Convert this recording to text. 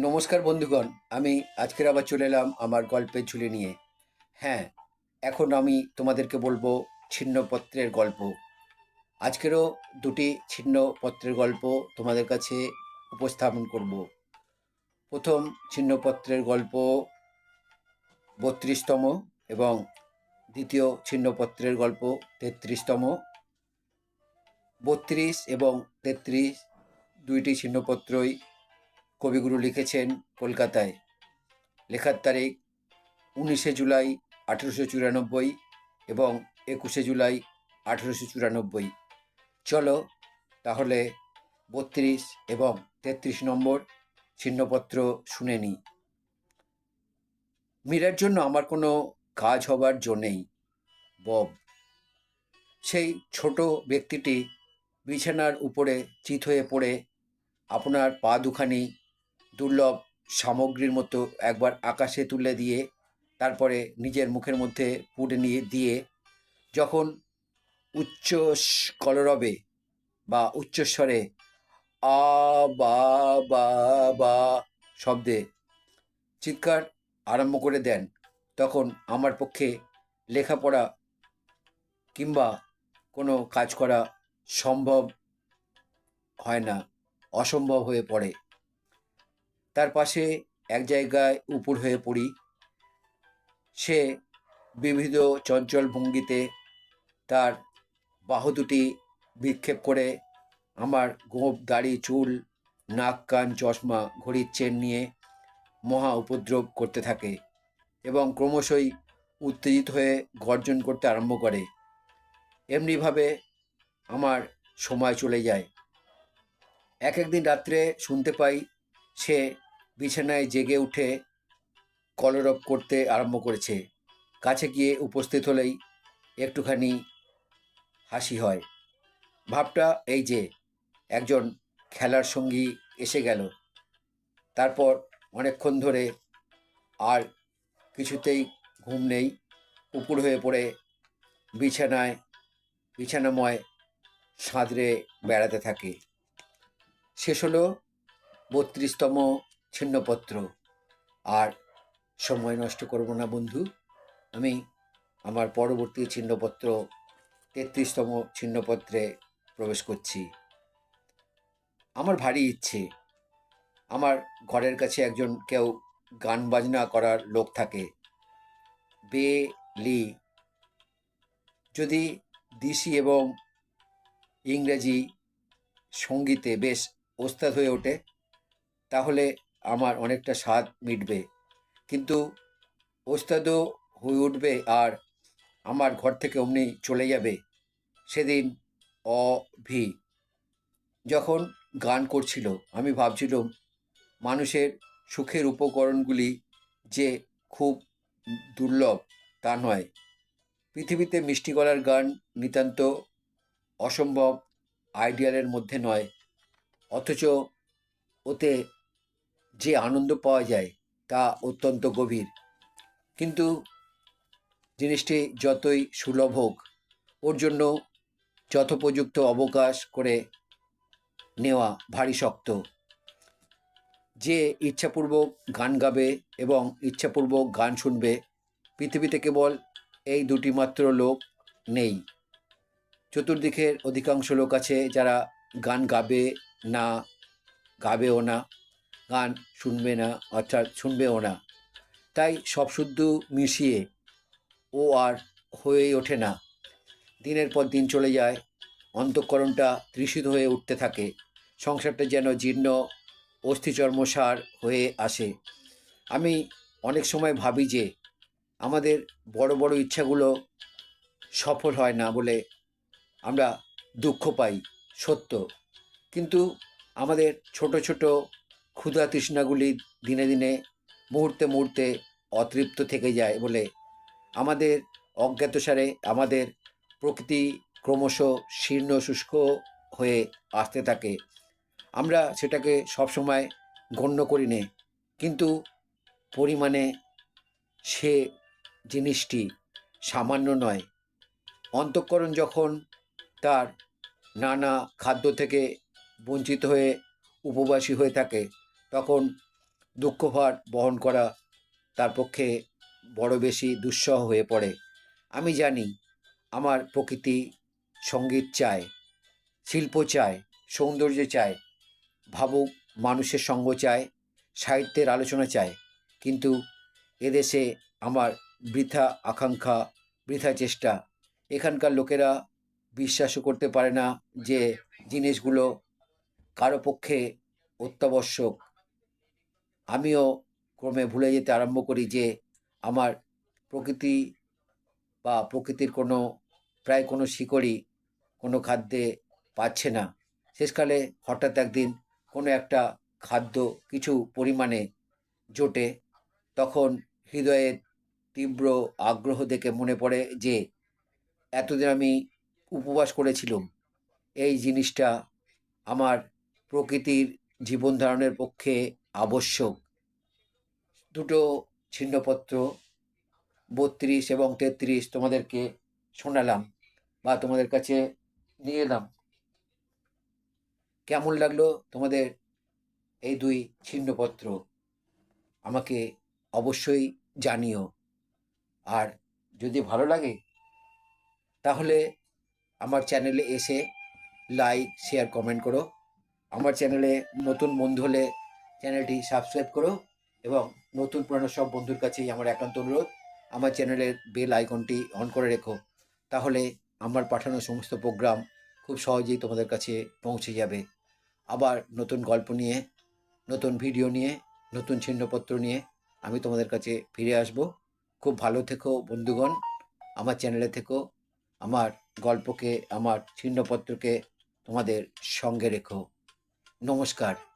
নমস্কার বন্ধুগণ, আমি আজকের আবার চলে এলাম আমার গল্পের ঝুলি নিয়ে। হ্যাঁ এখন আমি তোমাদেরকে বলব ছিন্নপত্রের গল্প। আজকেরও দুটি ছিন্নপত্রের গল্প তোমাদের কাছে উপস্থাপন করব। প্রথম ছিন্নপত্রের গল্প বত্রিশতম এবং দ্বিতীয় ছিন্নপত্রের গল্প তেত্রিশতম। বত্রিশ এবং তেত্রিশ দুইটি ছিন্নপত্রই কবিগুরু লিখেছেন কলকাতায়। লেখার তারিখ উনিশে জুলাই আঠেরোশো চুরানব্বই এবং একুশে জুলাই আঠেরোশো চুরানব্বই। চলো তাহলে বত্রিশ এবং তেত্রিশ নম্বর ছিন্নপত্র শুনে নিই। মীরার জন্য আমার কোনো কাজ হবার জো নেই, বব। সেই ছোট ব্যক্তিটি বিছানার উপরে চিত হয়ে পড়ে, আপনার পা দুখানি দুর্লভ সামগ্রীর মতো একবার আকাশে তুলে দিয়ে, তারপরে নিজের মুখের মধ্যে পুড়ে নিয়ে দিয়ে, যখন উচ্চ কলরবে বা উচ্চস্বরে আ, বা বা বা শব্দে চিৎকার আরম্ভ করে দেন, তখন আমার পক্ষে লেখাপড়া কিংবা কোনো কাজ করা সম্ভব হয় না, অসম্ভব হয়ে পড়ে। তার পাশে এক জায়গায় উপুর হয়ে পড়ি। সে বিবিধ চঞ্চল ভঙ্গিতে তার বাহু দুটি বিক্ষেপ করে আমার গোপ দাড়ি, চুল, নাক, কান, চশমা, ঘড়ির চেন নিয়ে মহা উপদ্রব করতে থাকে এবং ক্রমশই উত্তেজিত হয়ে গর্জন করতে আরম্ভ করে। এমনিভাবে আমার সময় চলে যায়। এক একদিন রাত্রে শুনতে পাই সে বিছানায় জেগে উঠে কলরব করতে আরম্ভ করেছে। কাছে গিয়ে উপস্থিত হলেই একটুখানি হাসি হয়। ভাবটা এই যে, একজন খেলার সঙ্গী এসে গেল। তারপর অনেকক্ষণ ধরে আর কিছুতেই ঘুম নেই। উপুর হয়ে পড়ে বিছানায়, বিছানাময় সাঁতরে বেড়াতে থাকে। শেষ হলো বত্রিশতম ছিন্নপত্র। আর সময় নষ্ট করব না, বন্ধু। আমি আমার পরবর্তী ছিন্নপত্র, তেত্রিশতম ছিন্নপত্রে প্রবেশ করছি। আমার ভারী ইচ্ছে। আমার ঘরের কাছে একজন কেউ গান বাজনা করার লোক থাকে। বে লি যদি দিশি এবং ইংরেজি সঙ্গীতে বেশ ওস্তাদ হয়ে ওঠে তাহলে আমার অনেকটা স্বাদ মিটবে। কিন্তু ওস্তাদও হয়ে উঠবে আর আমার ঘর থেকে অমনি চলে যাবে। সেদিন অভি যখন গান করছিল, আমি ভাবছিলাম, মানুষের সুখের উপকরণগুলি যে খুব দুর্লভ তা নয়। পৃথিবীতে মিষ্টি গলার গান নিতান্ত অসম্ভব আইডিয়ালের মধ্যে নয়। অথচ ওতে যে আনন্দ পাওয়া যায় তা অত্যন্ত গভীর। কিন্তু জিনিসটি যতই সুলভ হোক, ওর জন্য যথোপযুক্ত অবকাশ করে নেওয়া ভারী শক্ত। যে ইচ্ছাপূর্বক গান গাবে এবং ইচ্ছাপূর্বক গান শুনবে, পৃথিবীতে কেবল এই দুটি মাত্র লোক নেই। চতুর্দিকের অধিকাংশ লোক আছে যারা গান গাবে না, গাবেও না। গান শুনবে না, অর্থাৎ শুনবেও না। তাই সব শুদ্ধ মিশিয়ে ও আর হয়েই ওঠে না। দিনের পর দিন চলে যায়, অন্তঃকরণটা তৃষিত হয়ে উঠতে থাকে। সংসারটা যেন জীর্ণ অস্থিচর্মসার হয়ে আসে। আমি অনেক সময় ভাবি যে আমাদের বড় বড় ইচ্ছাগুলো সফল হয় না বলে আমরা দুঃখ পাই, সত্য। কিন্তু আমাদের ছোট ছোট ক্ষুধা তৃষ্ণাগুলি দিনে দিনে মুহূর্তে মুহূর্তে অতৃপ্ত থেকে যায় বলে আমাদের অজ্ঞাতসারে আমাদের প্রকৃতি ক্রমশ শীর্ণ শুষ্ক হয়ে আসতে থাকে। আমরা সেটাকে সবসময় গণ্য করি নে, কিন্তু পরিমাণে সে জিনিসটি সামান্য নয়। অন্তঃকরণ যখন তার নানা খাদ্য থেকে বঞ্চিত হয়ে উপবাসী হয়ে থাকে তখন দুঃখভার বহন করা তার পক্ষে বড় বেশি দুঃসহ হয়ে পড়ে। আমি জানি আমার প্রকৃতি সংগীত চায়, শিল্প চায়, সৌন্দর্য চায়, ভাবুক মানুষের সঙ্গ চায়, সাহিত্যের আলোচনা চায়, কিন্তু এদেশে আমার বৃথা আকাঙ্ক্ষা, বৃথা চেষ্টা, এখানকার লোকেরা বিশ্বাসও করতে পারে না যে জিনিসগুলো কারও পক্ষে অত্যাবশ্যক। আমিও ক্রমে ভুলে যেতে আরম্ভ করি যে আমার প্রকৃতি বা প্রকৃতির কোনো, প্রায় কোনো শিকড়ই কোনো খাদ্যে পাচ্ছে না। শেষকালে হঠাৎ একদিন কোনো একটা খাদ্য কিছু পরিমাণে জোটে, তখন হৃদয়ের তীব্র আগ্রহ দেখে মনে পড়ে যে এতদিন আমি উপবাস করেছিলাম। এই জিনিসটা আমার প্রকৃতির জীবন ধারণের পক্ষে আবশ্যক। দুটো ছিন্নপত্র, বত্রিশ এবং তেত্রিশ তোমাদেরকে শোনালাম বা তোমাদের কাছে নিয়ে এলাম। কেমন লাগল তোমাদের এই দুই ছিন্নপত্র? আমাকে অবশ্যই জানিও। আর যদি ভালো লাগে, তাহলে আমার চ্যানেলে এসে লাইক, শেয়ার, কমেন্ট করো। আমার চ্যানেলে নতুন বন্ধু হলে চ্যানেলটি সাবস্ক্রাইব করো এবং নতুন পুরানো সব বন্ধুর কাছেই আমার একান্ত অনুরোধ, আমার চ্যানেলের বেল আইকনটি অন করে রেখো। তাহলে আমার পাঠানো সমস্ত প্রোগ্রাম খুব সহজেই তোমাদের কাছে পৌঁছে যাবে। আবার নতুন গল্প নিয়ে, নতুন ভিডিও নিয়ে, নতুন ছিন্নপত্র নিয়ে আমি তোমাদের কাছে ফিরে আসব। খুব ভালো থেকো বন্ধুগণ, আমার চ্যানেলে থেকো, আমার গল্পকে, আমার ছিন্নপত্রকে তোমাদের সঙ্গে রেখো। নমস্কার।